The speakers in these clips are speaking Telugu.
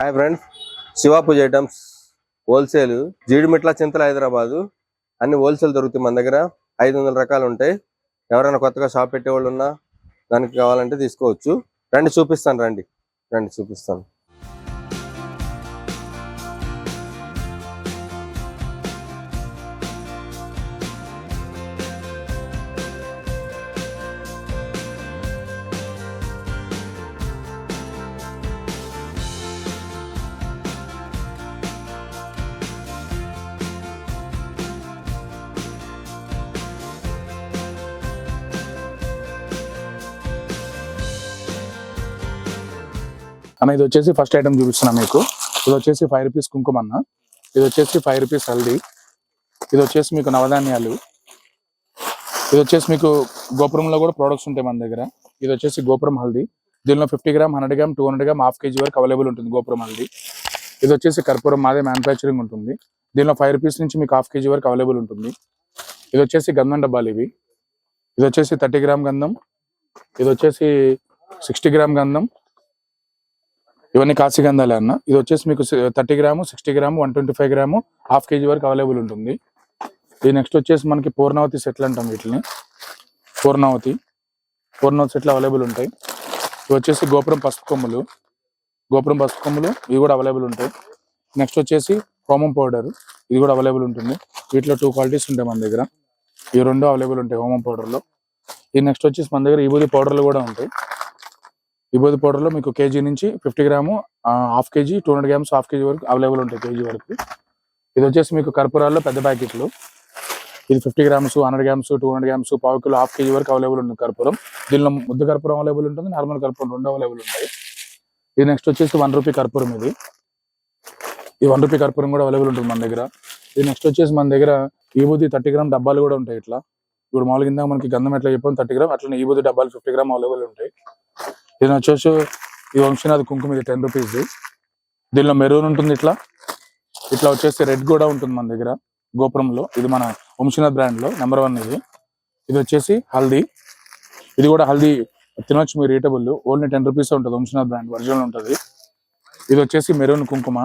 Hi friends. Shiva puja items. Wholesale. Jeedimetla Chintal Hyderabad. అన్ని హోల్సేల్ దొరుకుతాయి మన దగ్గర. ఐదు వందల రకాలు ఉంటాయి. ఎవరైనా కొత్తగా షాప్ పెట్టేవాళ్ళు ఉన్నా దానికి కావాలంటే తీసుకోవచ్చు. రండి చూపిస్తాను రండి. రండి చూపిస్తాను. అన్న ఇది వచ్చేసి ఫస్ట్ ఐటమ్ చూపిస్తున్నా మీకు ఇది వచ్చేసి ఫైవ్ రూపీస్ కుంకుమ అన్న ఇది వచ్చేసి ఫైవ్ రూపీస్ హల్దీ ఇది వచ్చేసి మీకు నవధాన్యాలు ఇది వచ్చేసి మీకు గోపురంలో కూడా ప్రొడక్ట్స్ ఉంటాయి మన దగ్గర ఇది వచ్చేసి గోపురం హల్దీ దీనిలో fifty gram hundred gram two hundred gram half kg వరకు అవైలబుల్ ఉంటుంది గోపురం హల్దీ ఇది వచ్చేసి కర్పూరం మాదే మ్యానుఫ్యాక్చరింగ్ ఉంటుంది దీనిలో ఫైవ్ రూపీస్ నుంచి మీకు హాఫ్ కేజీ వరకు అవైలబుల్ ఉంటుంది ఇది వచ్చేసి గంధం డబ్బాలు ఇవి ఇది వచ్చేసి థర్టీ గ్రామ్ గంధం ఇది వచ్చేసి సిక్స్టీ గ్రామ్ గంధం ఇవన్నీ కాశీగంధాలే అన్న. ఇది వచ్చేసి మీకు thirty gram sixty gram one twenty five gram half kg వరకు అవైలబుల్ ఉంటుంది. ఇది నెక్స్ట్ వచ్చేసి మనకి పూర్ణావతి సెట్లు అంటాం వీటిని. పూర్ణావతి. పూర్ణావతి సెట్లు అవైలబుల్ ఉంటాయి. ఇవి వచ్చేసి గోపురం పసుపు కొమ్ములు. గోపురం పసుపు కొమ్ములు ఇవి కూడా అవైలబుల్ ఉంటాయి. నెక్స్ట్ వచ్చేసి హోమం పౌడర్. ఇది కూడా అవైలబుల్ ఉంటుంది. వీటిలో టూ క్వాలిటీస్ ఉంటాయి మన దగ్గర. ఈ రెండు అవైలబుల్ ఉంటాయి హోమం పౌడర్లో. ఇది నెక్స్ట్ వచ్చేసి మన దగ్గర ఈబూది పౌడర్లు కూడా ఉంటాయి. ఈ పౌడర్లో మీకు కేజీ నుంచి fifty gram half kg two hundred grams half kg వరకు అవైలబుల్ ఉంటాయి కేజీ వరకు. ఇది వచ్చేసి మీకు కర్పూరాల్లో పెద్ద ప్యాకెట్లు. ఇది fifty grams hundred grams two hundred grams పావు కిలో హాఫ్ కేజీ వరకు అవైలబుల్ ఉంటుంది కర్పూరం. దీనిలో ముద్ద కర్పూరం అవైలబుల్ ఉంటుంది నార్మల్ కర్పూరం రెండు అవైలబుల్ ఉంటాయి. ఇది నెక్స్ట్ వచ్చేసి వన్ రూపీ కర్పూరం ఇది. ఈ వన్ రూపీ కర్పూరం కూడా అవైలబుల్ ఉంటుంది మన దగ్గర. ఇది నెక్స్ట్ వచ్చేసి మన దగ్గర ఈబూది థర్టీ గ్రామ్ డబ్బాలు కూడా ఉంటాయి ఇట్లా. ఇప్పుడు మామూలుగా కింద మనకి గంధం ఎట్లా చెప్పాం థర్టీ గ్రామ్ అట్లనే ఈబూది డబ్బాలు ఫిఫ్టీ గ్రామ్ అవైలబుల్ ఉంటాయి. ఇది వచ్చేసి ఈ వంశీనాథ్ కుంకుమ ఇది టెన్ రూపీస్ దీనిలో మెరూన్ ఉంటుంది ఇట్లా. ఇట్లా వచ్చేసి రెడ్ కూడా ఉంటుంది మన దగ్గర గోపురంలో. ఇది మన వంశీనాథ్ బ్రాండ్లో నెంబర్ వన్ ఇది. ఇది వచ్చేసి హల్దీ. ఇది కూడా హల్దీ తినొచ్చు మీరు ఈటబుల్ ఓన్లీ టెన్ రూపీస్ ఉంటుంది వంశీనాథ్ బ్రాండ్ ఒరిజినల్ ఉంటుంది. ఇది వచ్చేసి మెరూన్ కుంకుమ.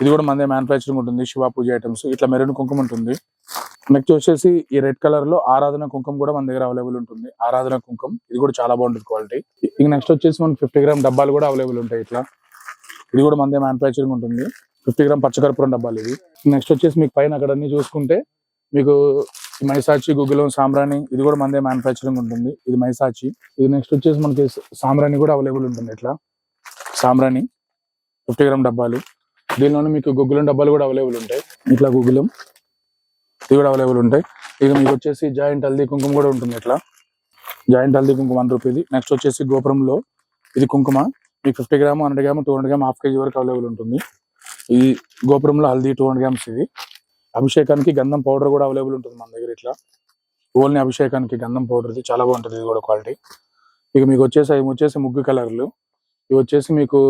ఇది కూడా మనదే మ్యానుఫ్యాక్చరింగ్ ఉంటుంది శివ పూజ ఐటమ్స్ ఇట్లా మెరూన్ కుంకుమ ఉంటుంది. నెక్స్ట్ వచ్చేసి ఈ రెడ్ కలర్లో ఆరాధన కుంకుమ కూడా మన దగ్గర అవైలబుల్ ఉంటుంది. ఆరాధన కుంకుమ ఇది కూడా చాలా బాగుంటుంది క్వాలిటీ. ఇక నెక్స్ట్ వచ్చేసి మనకి ఫిఫ్టీ గ్రామ్ డబ్బాలు కూడా అవైలబుల్ ఉంటాయి ఇట్లా. ఇది కూడా మనదే మ్యానుఫ్యాక్చరింగ్ ఉంటుంది. ఫిఫ్టీ గ్రామ్ పచ్చకర్పూరం డబ్బాలు ఇవి. నెక్స్ట్ వచ్చేసి మీకు పైన అక్కడ అన్ని చూసుకుంటే మీకు మైసాచి గుగ్గులం సాంబ్రాణి ఇది కూడా మనదే మ్యానుఫ్యాక్చరింగ్ ఉంటుంది. ఇది మైసాచి. ఇది నెక్స్ట్ వచ్చేసి మనకి సాంబ్రాణి కూడా అవైలబుల్ ఉంటుంది ఇట్లా. సాంబ్రాణి ఫిఫ్టీ గ్రామ్ డబ్బాలు. దీనిలోనే మీకు గుగ్గులం డబ్బాలు కూడా అవైలబుల్ ఉంటాయి. ఇట్లా గుగ్గులం. ఇవి కూడా అవైలబుల్ ఉంటాయి. ఇక మీకు వచ్చేసి జాయింట్ హల్దీ కుంకుమ కూడా ఉంటుంది ఇట్లా జాయింట్ హల్దీ కుంకుమ వన్ రూపీది. నెక్స్ట్ వచ్చేసి గోపురంలో ఇది కుంకుమ. మీకు fifty gram hundred gram two hundred gram half kg వరకు అవైలబుల్ ఉంటుంది. ఈ గోపురంలో హల్దీ టూ హండ్రెడ్ గ్రామ్స్ ఇది. అభిషేకానికి గంధం పౌడర్ కూడా అవైలబుల్ ఉంటుంది మన దగ్గర ఇట్లా. ఓన్లీ అభిషేకానికి గంధం పౌడర్ ఇది చాలా బాగుంటుంది ఇది కూడా క్వాలిటీ ఇక మీకు వచ్చేసి అవి వచ్చేసి ముగ్గు కలర్లు ఇవి వచ్చేసి మీకు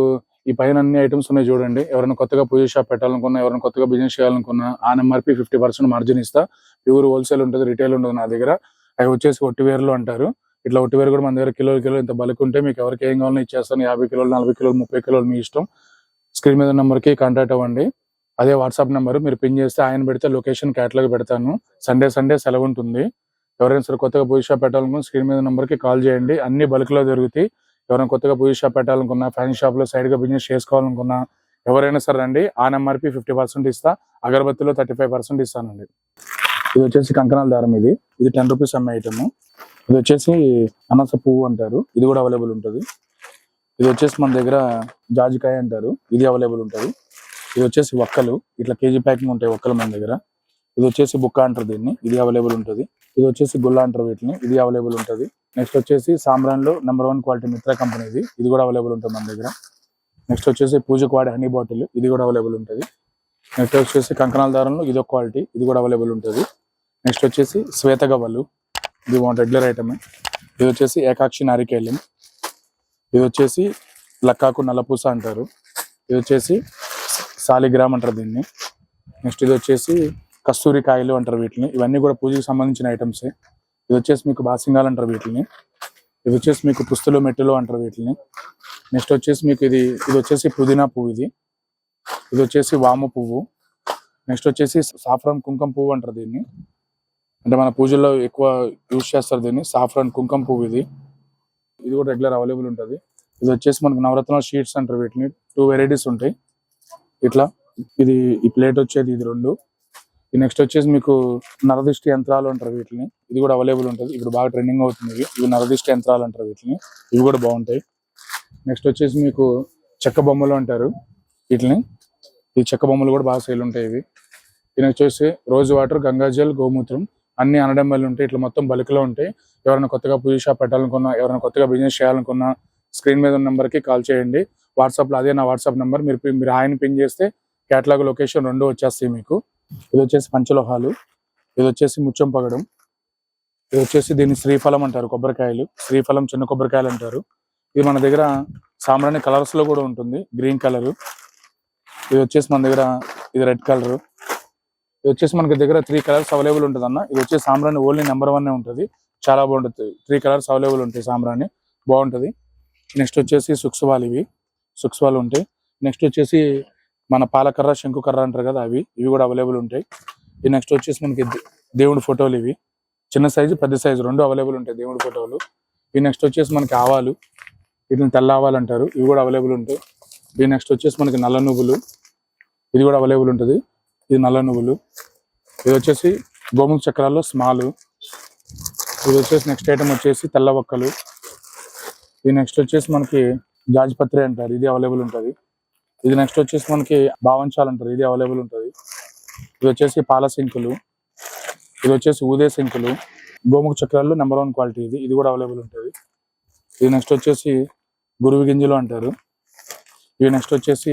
ఈ పైన అన్ని ఐటమ్స్ ఉన్నాయి చూడండి. ఎవరైనా కొత్తగా పూజ షాప్ పెట్టాలనుకున్నా ఎవరైనా కొత్తగా బిజినెస్ చేయాలనుకున్నా ఆ ఎంఆర్పి ఫిఫ్టీ పర్సెంట్ మార్జిన్ ఇస్తా. ప్యూర్ హోల్సేల్ ఉంటుంది రిటైల్ ఉంటుంది నా దగ్గర. అవి వచ్చేసి ఒట్టివేర్లు అంటారు. ఇట్లా ఒట్టివేరు కూడా మన దగ్గర కిలోలు కిలో ఇంత బల్క్ ఉంటే మీకు ఎవరికి ఏం కావాలని ఇచ్చేస్తాను. యాభై కిలోలు నలభై కిలోలు ముప్పై కిలోలు మీ ఇష్టం. స్క్రీన్ మీద నెంబర్కి కాంటాక్ట్ అవ్వండి. అదే వాట్సాప్ నెంబర్ మీరు పిన్ చేస్తే ఆయన పెడితే లొకేషన్ క్యాటలాగ్ పెడతాను. సండే సండే సెలవు ఉంటుంది. ఎవరైనా సరే కొత్తగా పూజ షాప్ పెట్టాలనుకున్న స్క్రీన్ మీద నెంబర్కి కాల్ చేయండి. అన్ని బల్క్లో దొరుకుతాయి. ఎవరైనా కొత్తగా పూజ షాప్ పెట్టాలనుకున్నా ఫ్యాన్ షాప్లో సైడ్ బిజినెస్ చేసుకోవాలనుకున్నా ఎవరైనా సరే రండి. ఆ నెంబర్కి ఫిఫ్టీ పర్సెంట్ ఇస్తా. అగరబత్తిలో థర్టీ ఫైవ్ పర్సెంట్ ఇస్తానండి. ఇది వచ్చేసి కంకణాల దారం ఇది. ఇది టెన్ రూపీస్ అమ్మే ఐటమ్ ఇది వచ్చేసి అనాస పువ్వు అంటారు. ఇది కూడా అవైలబుల్ ఉంటుంది. ఇది వచ్చేసి మన దగ్గర జాజికాయ అంటారు. ఇది అవైలబుల్ ఉంటుంది. ఇది వచ్చేసి ఒక్కలు ఇట్లా కేజీ ప్యాకింగ్ ఉంటాయి ఒక్కలు మన దగ్గర. ఇది వచ్చేసి బుక్క అంటారు దీన్ని. ఇది అవైలబుల్ ఉంటుంది. ఇది వచ్చేసి గుల్ల అంటారు వీటిని. ఇది అవైలబుల్ ఉంటుంది. నెక్స్ట్ వచ్చేసి సామ్రాన్లో number one quality Mitra company ఇది. ఇది కూడా అవైలబుల్ ఉంటుంది మన దగ్గర. నెక్స్ట్ వచ్చేసి పూజకు వాడే హనీ బాటిల్ ఇది కూడా అవైలబుల్ ఉంటుంది. నెక్స్ట్ వచ్చేసి కంకణాల దారంలో ఇది ఒక క్వాలిటీ ఇది కూడా అవైలబుల్ ఉంటుంది. నెక్స్ట్ వచ్చేసి శ్వేతగవ్వలు ఇది వన్ రెగ్యులర్ ఐటమ్ ఇది వచ్చేసి ఏకాక్షి నారికేళ్ళం ఇది వచ్చేసి లక్కాకు నల్లపూస అంటారు. ఇది వచ్చేసి సాలిగ్రామ్ అంటారు దీన్ని. నెక్స్ట్ ఇది వచ్చేసి కస్తూరి కాయలు అంటారు వీటిని. ఇవన్నీ కూడా పూజకి సంబంధించిన ఐటమ్సే ఇది వచ్చేసి మీకు బాసింగాలు అంటారు వీటిని. ఇది వచ్చేసి మీకు పుస్తులు మెట్టులు అంటారు వీటిని. నెక్స్ట్ వచ్చేసి మీకు ఇది ఇది వచ్చేసి పుదీనా పువ్వు ఇది. ఇది వచ్చేసి వామ పువ్వు. నెక్స్ట్ వచ్చేసి సాఫ్రాన్ కుంకుమ పువ్వు అంటారు దీన్ని. అంటే మన పూజల్లో ఎక్కువ యూజ్ చేస్తారు దీన్ని. సాఫ్రాన్ కుంకుమ పువ్వు ఇది. ఇది కూడా రెగ్యులర్ అవైలబుల్ ఉంటుంది. ఇది వచ్చేసి మనకు నవరత్న షీట్స్ అంటారు వీటిని. టూ వెరైటీస్ ఉంటాయి. ఇట్లా ఇది ఈ ప్లేట్ వచ్చేది ఇది రెండు. నెక్స్ట్ వచ్చేసి మీకు నరదృష్టి యంత్రాలు అంటారు వీటిని. ఇది కూడా అవైలబుల్ ఉంటుంది. ఇప్పుడు బాగా ట్రెండింగ్ అవుతుంది ఇవి ఇవి నరదిష్టి యంత్రాలు అంటారు వీటిని. ఇవి కూడా బాగుంటాయి. నెక్స్ట్ వచ్చేసి మీకు చెక్క బొమ్మలు అంటారు వీటిని. ఈ చెక్క బొమ్మలు కూడా బాగా సేల్ ఉంటాయి ఇవి. దీని వచ్చేసి రోజు వాటర్ గంగాజల్ గోమూత్రం అన్ని అనడంబలు ఉంటాయి. ఇట్లా మొత్తం బల్క్లో ఉంటాయి. ఎవరైనా కొత్తగా పూజ షాప్ పెట్టాలనుకున్నా ఎవరైనా కొత్తగా బిజినెస్ చేయాలనుకున్నా స్క్రీన్ మీద ఉన్న నెంబర్కి కాల్ చేయండి. వాట్సాప్లో అదే నా వాట్సాప్ నెంబర్ మీరు మీరు ఆయన పిన్ చేస్తే క్యాటలాగ్ లొకేషన్ రెండు వచ్చేస్తాయి మీకు. ఇది వచ్చేసి పంచలోహాలు. ఇది వచ్చేసి ముచ్చం పగడం. ఇది వచ్చేసి దీన్ని శ్రీఫలం అంటారు కొబ్బరికాయలు. శ్రీఫలం చిన్న కొబ్బరికాయలు అంటారు. ఇది మన దగ్గర సాంబ్రాణి కలర్స్లో కూడా ఉంటుంది గ్రీన్ కలర్ ఇది వచ్చేసి మన దగ్గర ఇది రెడ్ కలర్ ఇది వచ్చేసి మనకి దగ్గర త్రీ కలర్స్ అవైలబుల్ ఉంటుంది అన్న. ఇది వచ్చేసి సాంబ్రాణి ఓన్లీ నెంబర్ వన్ ఉంటుంది. చాలా బాగుంటుంది. త్రీ కలర్స్ అవైలబుల్ ఉంటాయి సాంబ్రాణి. బాగుంటుంది. నెక్స్ట్ వచ్చేసి సుక్సువాలు ఇవి. సుక్సువాలు ఉంటాయి. నెక్స్ట్ వచ్చేసి మన పాలకర్ర శంకుకర్ర అంటారు కదా అవి. ఇవి కూడా అవైలబుల్ ఉంటాయి. ఈ నెక్స్ట్ వచ్చేసి మనకి దేవుడి ఫోటోలు ఇవి. చిన్న సైజు పెద్ద సైజు రెండు అవైలబుల్ ఉంటాయి దేవుడి ఫోటోలు. ఇవి నెక్స్ట్ వచ్చేసి మనకి ఆవాలు. వీటిని తెల్ల ఆవాలు అంటారు. ఇవి కూడా అవైలబుల్ ఉంటాయి. ఇవి నెక్స్ట్ వచ్చేసి మనకి నల్ల నువ్వులు. ఇది కూడా అవైలబుల్ ఉంటుంది. ఇది నల్ల నువ్వులు. ఇది వచ్చేసి గోముఖ చక్రాల్లో స్మాల్. ఇది వచ్చేసి నెక్స్ట్ ఐటమ్ వచ్చేసి తెల్ల ఒక్కలు ఇది నెక్స్ట్ వచ్చేసి మనకి జాజిపత్రి అంటారు. ఇది అవైలబుల్ ఉంటుంది. ఇది నెక్స్ట్ వచ్చేసి మనకి భావంచాలు అంటారు. ఇది అవైలబుల్ ఉంటుంది. ఇది వచ్చేసి పాల సింకులు. ఇది వచ్చేసి ఊదే సింకులు. గోముఖ చక్రాల్లో నెంబర్ వన్ క్వాలిటీ ఇది. ఇది కూడా అవైలబుల్ ఉంటుంది. ఇది నెక్స్ట్ వచ్చేసి గురువి గింజలు అంటారు. ఇవి నెక్స్ట్ వచ్చేసి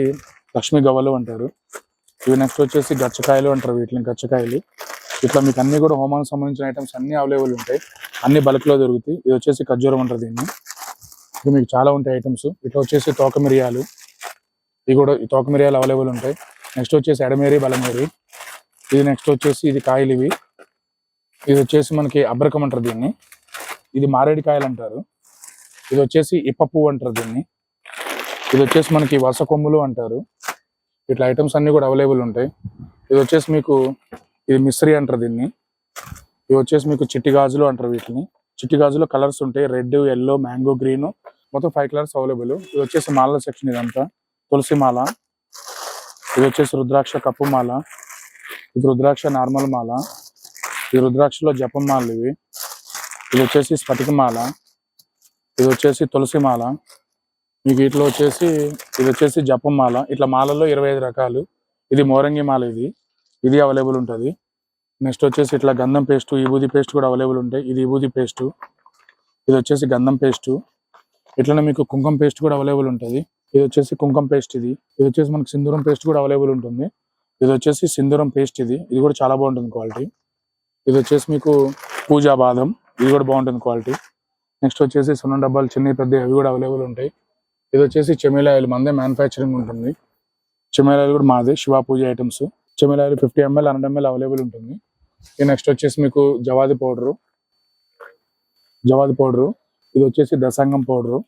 లక్ష్మీ గవ్వలు అంటారు. ఇవి నెక్స్ట్ వచ్చేసి గచ్చకాయలు అంటారు వీటిని గచ్చకాయలు. ఇట్లా మీకు అన్ని కూడా హోమానికి సంబంధించిన ఐటమ్స్ అన్ని అవైలబుల్ ఉంటాయి. అన్ని బల్క్లో లో దొరుకుతాయి. ఇది వచ్చేసి ఖర్జూరం అంటారు దీన్ని. ఇది మీకు చాలా ఉంటాయి ఐటమ్స్ ఇట్లా వచ్చేసి తోక మిరియాలు. ఇవి కూడా ఈ తోక మిరియాలు అవైలబుల్ ఉంటాయి. నెక్స్ట్ వచ్చేసి ఎడమేరి బలమేరి. ఇది నెక్స్ట్ వచ్చేసి ఇది కాయలు ఇవి. ఇది వచ్చేసి మనకి అబ్రకం అంటారు దీన్ని. ఇది మారేడికాయలు అంటారు. ఇది వచ్చేసి ఇప్ప పువ్వు అంటారు దీన్ని. ఇది వచ్చేసి మనకి వలస కొమ్ములు అంటారు. ఇట్లా ఐటమ్స్ అన్ని కూడా అవైలబుల్ ఉంటాయి. ఇది వచ్చేసి మీకు ఇది మిశ్రీ అంటారు దీన్ని. ఇది వచ్చేసి మీకు చిట్టి గాజులు అంటారు వీటిని. చిట్టి గాజులో కలర్స్ ఉంటాయి. రెడ్ ఎల్లో మ్యాంగో గ్రీన్ మొత్తం ఫైవ్ కలర్స్ అవైలబుల్ ఇది వచ్చేసి మాల సెక్షన్ ఇదంతా. తులసి మాల. ఇది వచ్చేసి రుద్రాక్ష కప్పు మాల. ఇది రుద్రాక్ష నార్మల్ మాల. ఈ రుద్రాక్షలో జపం ఇవి. ఇది వచ్చేసి స్ఫటిక మాల. ఇది వచ్చేసి తులసి మాల. మీకు వీటిలో వచ్చేసి ఇది వచ్చేసి జపమాల ఇట్లా మాలలో ఇరవై ఐదు రకాలు. ఇది మోరంగి మాల ఇది. ఇది అవైలబుల్ ఉంటుంది. నెక్స్ట్ వచ్చేసి ఇట్లా గంధం పేస్ట్ ఈబూది పేస్ట్ కూడా అవైలబుల్ ఉంటాయి. ఇది ఈబూది పేస్ట్. ఇది వచ్చేసి గంధం పేస్ట్. ఇట్లనే మీకు కుంకుమ పేస్ట్ కూడా అవైలబుల్ ఉంటుంది. ఇది వచ్చేసి కుంకుమ పేస్ట్ ఇది. ఇది వచ్చేసి మనకి సింధూరం పేస్ట్ కూడా అవైలబుల్ ఉంటుంది. ఇది వచ్చేసి సింధూరం పేస్ట్ ఇది. ఇది కూడా చాలా బాగుంటుంది క్వాలిటీ. ఇది వచ్చేసి మీకు పూజా బాదం. ఇది కూడా బాగుంటుంది క్వాలిటీ. నెక్స్ట్ వచ్చేసి సున్నం డబ్బాలు చిన్న పెద్ద అవి కూడా అవైలబుల్ ఉంటాయి. ఇది వచ్చేసి చెమిలాయిల్ మందే మ్యానుఫ్యాక్చరింగ్ ఉంటుంది. చెమిలాయిల్ కూడా మాదే శివ పూజ items. చెమిలాయిల్ fifty ml hundred ml available ఉంటుంది. ఇది నెక్స్ట్ వచ్చేసి మీకు జవాది పౌడరు. జవాది పౌడరు. ఇది వచ్చేసి దశాంగం పౌడరు.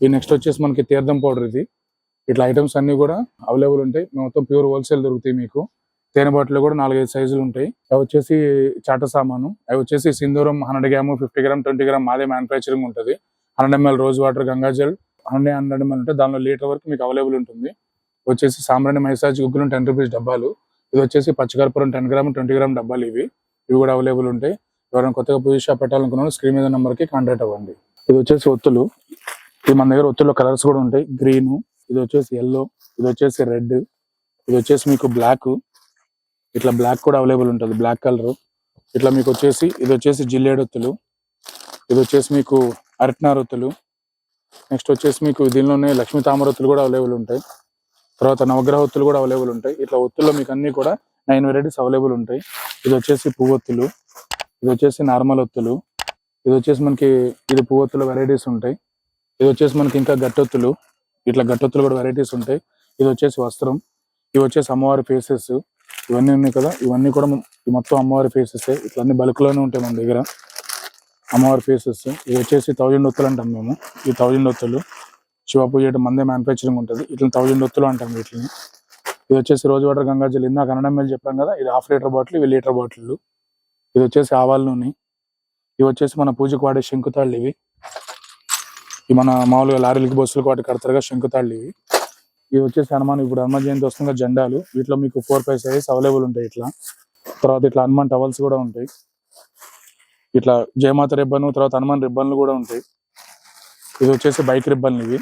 ఇది నెక్స్ట్ వచ్చేసి మనకి తీర్థం పౌడర్ ఇది. ఇట్లా ఐటమ్స్ అన్ని కూడా అవైలబుల్ ఉంటాయి. మొత్తం ప్యూర్ హోల్సేల్ దొరుకుతాయి మీకు. తేనె బాటిల్ కూడా నాలుగైదు సైజులు ఉంటాయి. అవి వచ్చేసి చాట సామాను. అవి వచ్చేసి సింధూరం hundred gram fifty gram twenty gram మాదే మ్యానుఫ్యాక్చరింగ్ ఉంటుంది. హండ్రెడ్ ఎంఎల్ రోజు water Gangajal hundred hundred ml ఉంటే దానిలో లీటర్ వరకు మీకు అవైలబుల్ ఉంటుంది. వచ్చేసి సాంబ్రాణి మైసాజ్ గుగ్గులు టెన్ రూపీస్ డబ్బాలు. ఇది వచ్చేసి పచ్చకర్పూరం టెన్ గ్రామ్ ట్వంటీ గ్రామ్ డబ్బాలు ఇవి. ఇవి కూడా అవైలబుల్ ఉంటాయి. ఎవరైనా కొత్తగా పూజ షాప్ పెట్టాలనుకున్న స్క్రీన్ మీద నెంబర్కి కాంటాక్ట్ అవ్వండి. ఇది వచ్చేసి ఒత్తులు. ఇది మన దగ్గర ఒత్తుల్లో కలర్స్ కూడా ఉంటాయి. గ్రీన్ ఇది వచ్చేసి ఎల్లో ఇది వచ్చేసి రెడ్ ఇది వచ్చేసి మీకు బ్లాక్. ఇట్లా బ్లాక్ కూడా అవైలబుల్ ఉంటుంది బ్లాక్ కలర్ ఇట్లా మీకు వచ్చేసి ఇది వచ్చేసి జిల్లేడొత్తులు ఇది వచ్చేసి మీకు అరటినారొత్తులు నెక్స్ట్ వచ్చేసి మీకు దీనిలోనే లక్ష్మీ తామరొత్తులు కూడా అవైలబుల్ ఉంటాయి. తర్వాత నవగ్రహ ఒత్తులు కూడా అవైలబుల్ ఉంటాయి. ఇట్లా ఒత్తుల్లో మీకు అన్ని కూడా నైన్ వెరైటీస్ అవైలబుల్ ఉంటాయి. ఇది వచ్చేసి పువ్వొత్తులు ఇది వచ్చేసి నార్మల్ ఒత్తులు. ఇది వచ్చేసి మనకి ఇది పువ్వొత్తుల వెరైటీస్ ఉంటాయి. ఇది వచ్చేసి మనకి ఇంకా గట్టొత్తులు ఇట్లా గట్టొత్తులు కూడా వెరైటీస్ ఉంటాయి. ఇది వచ్చేసి వస్త్రం. ఇవి వచ్చేసి అమ్మవారి ఫేసెస్ ఇవన్నీ ఉన్నాయి కదా. ఇవన్నీ కూడా మొత్తం అమ్మవారి ఫేసెస్ ఇట్లా అన్ని bulk లోనే ఉంటాయి మన దగ్గర. అమ్మవారి ఫేసెస్ ఇవి వచ్చేసి థౌజండ్ ఒత్తులు అంటాం మేము. ఈ థౌజండ్ ఒత్తులు. శివ పూజ చేయడం మందే మ్యానుఫ్యాక్చరింగ్ ఉంటుంది. ఇట్లా థౌజండ్ ఒత్తులు అంటాం వీటిని. ఇది వచ్చేసి రోజు వాటర్ గంగాజలు. ఇందాక అనడం చెప్పాం కదా ఇది హాఫ్ లీటర్ బాటిల్ ఇవి లీటర్ బాటిల్. ఇది వచ్చేసి ఆవాల నూనె ఇవి వచ్చేసి మన పూజకు వాడే శంకుతాళ్ళు ఇవి. ఇవి మన మామూలుగా లారీలకి బస్సులకు వాటికి కడతారుగా శంకుతాళ్ళు ఇవి. ఇవి వచ్చేసి హనుమాన్ ఇప్పుడు హనుమాన్ జయంతి వస్తుంది? జెండాలు. వీటిలో మీకు ఫోర్ ఫైవ్ సైజెస్ అవైలబుల్ ఉంటాయి ఇట్లా. తర్వాత ఇట్లా హనుమాన్ టవల్స్ కూడా ఉంటాయి. ఇట్లా జయమాత రిబ్బన్ తర్వాత హనుమాన్ రిబ్బన్లు కూడా ఉంటాయి. ఇది వచ్చేసి బైక్ రిబ్బన్లు ఇవి.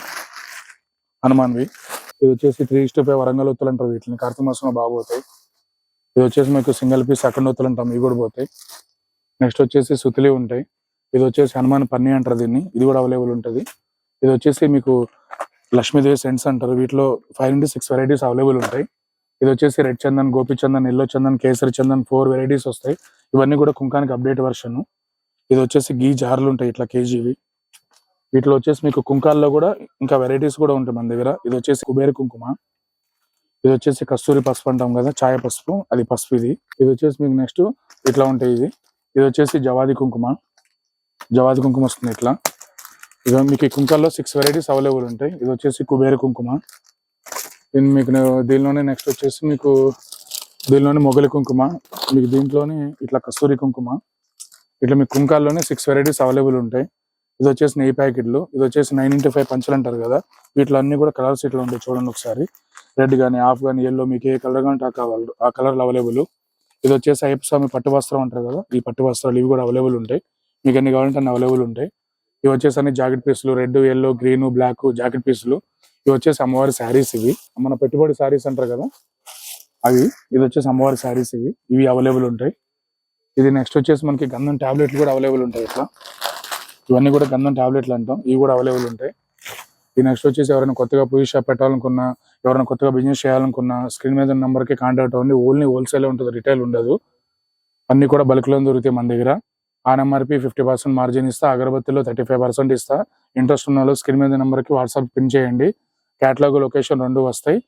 హనుమాన్వి. ఇది వచ్చేసి త్రీ ఇస్టు ఫైవ్ వరంగల్ ఒత్తులు అంటారు వీటిని. కార్తీక మాసంలో బాగా పోతాయి. ఇది వచ్చేసి మీకు సింగిల్ పీస్ సెకండ్ ఒత్తులు అంటాం. ఇవి కూడా పోతాయి. నెక్స్ట్ వచ్చేసి సుతిలి ఉంటాయి. ఇది వచ్చేసి హనుమాన్ పన్నీ అంటారు దీన్ని. ఇది కూడా అవైలబుల్ ఉంటుంది. ఇది వచ్చేసి మీకు లక్ష్మీదేవి సెంట్స్ అంటారు. వీటిలో ఫైవ్ నుండి సిక్స్ వెరైటీస్ అవైలబుల్ ఉంటాయి. ఇది వచ్చేసి రెడ్ చందన్ గోపి చందన్ ఎల్లో చందన్ కేసరి చందన్ ఫోర్ వెరైటీస్ వస్తాయి. ఇవన్నీ కూడా కుంకానికి అప్డేట్ వర్షన్ ఇది వచ్చేసి గీ జార్లు ఉంటాయి ఇట్లా కేజీవి. వీటిలో వచ్చేసి మీకు కుంకాల్లో కూడా ఇంకా వెరైటీస్ కూడా ఉంటాయి మన దగ్గర. ఇది వచ్చేసి కుబేర కుంకుమ. ఇది వచ్చేసి కస్తూరి పసుపు అంటాం కదా ఛాయ పసుపు. అది పసుపు ఇది. ఇది వచ్చేసి మీకు నెక్స్ట్ ఇట్లా ఉంటాయి ఇది ఇది వచ్చేసి జవాది కుంకుమ. జవాది కుంకుమ వస్తుంది ఇట్లా. ఇక మీకు ఈ కుంకాల్లో సిక్స్ వెరైటీస్ అవైలబుల్ ఉంటాయి. ఇది వచ్చేసి కుబేర కుంకుమ. దీని మీకు దీనిలోనే నెక్స్ట్ వచ్చేసి మీకు దీనిలోనే మొగలి కుంకుమ. మీకు దీంట్లోనే ఇట్లా కస్తూరి కుంకుమ. ఇట్లా మీకు కుంకాల్లోనే సిక్స్ వెరైటీస్ అవైలబుల్ ఉంటాయి. ఇది వచ్చేసి నెయ్యి ప్యాకెట్లు. ఇది వచ్చేసి నైన్ ఇంటూ ఫైవ్ పంచులు అంటారు కదా. వీటిలో అన్ని కూడా కలర్స్ ఇట్లా ఉంటాయి చూడండి ఒకసారి. రెడ్ కానీ ఆఫ్ కానీ ఎల్లో మీకు ఏ కలర్ కానీ ఆ కావాలి ఆ కలర్లు అవైలబుల్ ఇది వచ్చేసి అయ్యప్ప స్వామి పట్టు వస్త్రం అంటారు కదా. ఈ పట్టు వస్త్రాలు ఇవి కూడా అవైలబుల్ ఉంటాయి. మీకు ఎన్ని కావాలంటే అన్ని అవైలబుల్ ఉంటాయి. ఇవి వచ్చేసి అన్ని జాకెట్ పీసులు red yellow green black jacket పీసులు. ఇవి వచ్చేసి అమ్మవారి శారీస్ ఇవి. మన పెట్టుబడి శారీస్ అంటారు కదా? అవి. ఇది వచ్చేసి అమ్మవారి శారీస్ ఇవి. ఇవి అవైలబుల్ ఉంటాయి. ఇది నెక్స్ట్ వచ్చేసి మనకి గంధం టాబ్లెట్లు కూడా అవైలబుల్ ఉంటాయి ఇట్లా. ఇవన్నీ కూడా గంధం టాబ్లెట్లు అంటాం. ఇవి కూడా అవైలబుల్ ఉంటాయి. ఈ నెక్స్ట్ వచ్చేసి ఎవరైనా కొత్తగా పూజ షాప్ పెట్టాలనుకున్నా ఎవరైనా కొత్తగా బిజినెస్ చేయాలనుకున్నా స్క్రీన్ మీద నెంబర్కి కాంటాక్ట్ అవ్వండి. ఓన్లీ హోల్సేల్ ఉంటుంది రిటైల్ ఉండదు. అన్ని కూడా బల్క్లో దొరుకుతాయి మన దగ్గర. ఆ ఫిఫ్టీ పర్సెంట్ మార్జిన్ ఇస్తా అగరబత్తిలో థర్టీ ఫైవ్ పర్సెంట్ ఇస్తా. ఇంట్రెస్ట్ ఉన్న వాళ్ళు స్క్రీన్ మీద నెంబర్కి వాట్సాప్ పిన్ చేయండి. క్యాటలాగ్ లొకేషన్ రెండు వస్తాయి.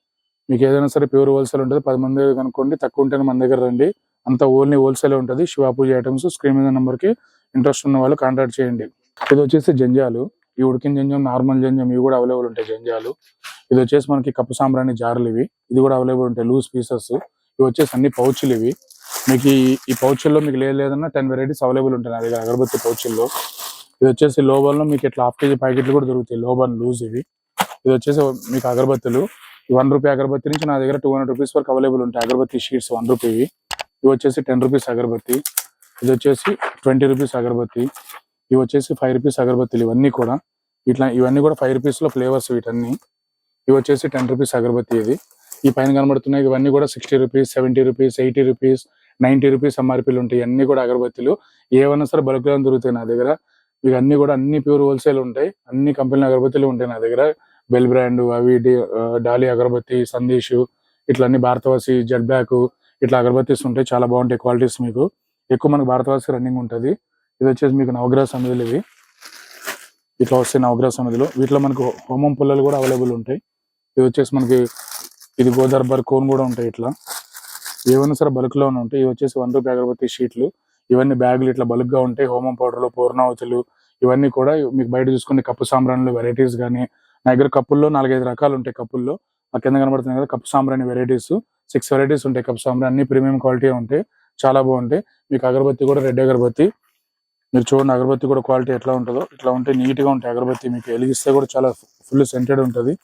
మీకు ఏదైనా సరే ప్యూర్ హోల్సేల్ ఉంటుంది పది మంది కనుక్కోండి తక్కువ ఉంటేనే మన దగ్గర రండి. అంత ఓన్లీ హోల్సేల్ ఉంటుంది శివ పూజ ఐటమ్స్ స్క్రీన్ మీద నెంబర్కి ఇంట్రెస్ట్ ఉన్న వాళ్ళు కాంటాక్ట్ చేయండి. ఇది వచ్చేసి జంజాలు. ఈ ఉడికిన జంజం నార్మల్ జంజం ఇవి కూడా అవైలబుల్ ఉంటాయి జంజాలు. ఇది వచ్చేసి మనకి కప్పు సాంబ్రాణి జార్లు ఇవి. ఇది కూడా అవైలబుల్ ఉంటాయి లూజ్ పీసెస్. ఇవి వచ్చేసి అన్ని పౌచ్లు ఇవి. మీకు ఈ- పౌచుల్లో మీకు లేదు లేదన్నా టెన్ వెరైటీస్ అవైలబుల్ ఉంటాయి నా దగ్గర అగరబత్తి పౌచుల్లో ఇది వచ్చేసి లోబన్లో మీకు ఇట్లా హాఫ్ కేజీ ప్యాకెట్లు కూడా దొరుకుతాయి లోబన్ లూజ్ ఇవి. ఇది వచ్చేసి మీకు అగరబత్తులు. వన్ రూపీ అగరబత్తి నుంచి నా దగ్గర టూ హండ్రెడ్ రూపీస్ వరకు అవైలబుల్ ఉంటాయి అగరబత్తి షీట్స్ వన్ రూపీవి ఇవి. వచ్చేసి టెన్ రూపీస్ అగరబత్తి. ఇది వచ్చేసి ట్వంటీ రూపీస్ అగరబత్తి. ఇవి వచ్చేసి ఫైవ్ రూపీస్ అగరబత్తులు ఇవన్నీ కూడా. ఇట్లా ఇవన్నీ కూడా ఫైవ్ రూపీస్లో ఫ్లేవర్స్ వీటన్నీ. ఇవి వచ్చేసి టెన్ రూపీస్ అగరబత్తి ఇది. ఈ పైన కనబడుతున్నాయి ఇవన్నీ కూడా sixty rupees seventy rupees eighty rupees ninety rupees ఎంఆర్పీలు ఉంటాయి అన్ని కూడా అగరబత్తీలు. ఏమన్నా సరే బల్క్లో దొరుకుతాయి నా దగ్గర. ఇవి అన్ని కూడా అన్ని ప్యూర్ హోల్సేల్ ఉంటాయి. అన్ని కంపెనీలు అగరబత్తులు ఉంటాయి నా దగ్గర. బెల్ బ్రాండ్ అవి డాలీ అగరబత్తి సందేశ్ ఇట్లా అన్ని భారతవాసి జెడ్ బ్యాక్ ఇట్లా అగరబత్తీస్ ఉంటాయి. చాలా బాగుంటాయి క్వాలిటీస్ మీకు. ఎక్కువ మనకు భారతవాసి రన్నింగ్ ఉంటుంది. ఇది వచ్చేసి మీకు నవగ్రహ సమిధులు ఇవి. ఇట్లా వస్తాయి నవగ్రహ సమిధులు. వీటిలో మనకు హోమం పుల్లలు కూడా అవైలబుల్ ఉంటాయి. ఇది వచ్చేసి మనకి ఇది గోదర్బర్ కోన్ కూడా ఉంటాయి ఇట్లా. ఏమైనా సరే బల్క్లోనే ఉంటాయి ఇవి వచ్చేసి వన్ రూపీ అగరబత్తి షీట్లు. ఇవన్నీ బ్యాగులు ఇట్లా బల్క్గా ఉంటాయి హోమం పౌడర్లు పూర్ణావతులు ఇవన్నీ కూడా మీకు బయట చూసుకునే కప్పు సాంబ్రాణులు వెరైటీస్ కానీ నా దగ్గర కప్పుల్లో నాలుగైదు రకాలు ఉంటాయి కప్పుల్లో. ఆ కింద కనబడుతున్నాయి కదా కప్పు సాంబ్రాణి వెరైటీస్. సిక్స్ వెరైటీస్ ఉంటాయి కప్పు సాంబ్రాణి అన్ని ప్రీమియం క్వాలిటీ ఉంటాయి. చాలా బాగుంటాయి. మీకు అగరబత్తి కూడా రెడ్ అగరబత్తి. మీరు చూడండి అగరబత్తి కూడా క్వాలిటీ ఎట్లా ఉంటుందో. ఇట్లా ఉంటే నీట్గా ఉంటాయి అగరబత్తి. మీకు వెలిగిస్తే కూడా చాలా ఫుల్ సెంటెడ్ ఉంటుంది.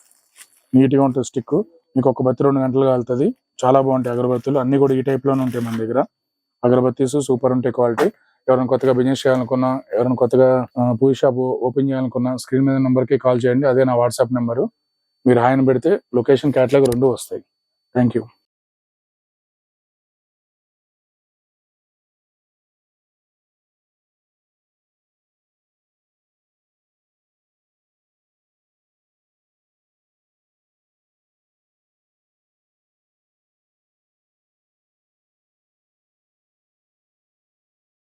నీట్గా ఉంటుంది స్టిక్ మీకు ఒక బత్తి రెండు గంటలు కాలుతుంది. చాలా బాగుంటాయి అగరబత్తులు. అన్ని కూడా ఈ టైప్లోనే ఉంటాయి మన దగ్గర. అగరబత్తీస్ సూపర్ ఉంటాయి క్వాలిటీ ఎవరైనా కొత్తగా బిజినెస్ చేయాలనుకున్నా ఎవరైనా కొత్తగా పూజ షాప్ ఓపెన్ చేయాలనుకున్నా స్క్రీన్ మీద నెంబర్కి కాల్ చేయండి. అదే నా వాట్సాప్ నెంబర్ మీరు హాయన పెడితే లొకేషన్ క్యాట్లాగ్ రెండు వస్తాయి. Thank you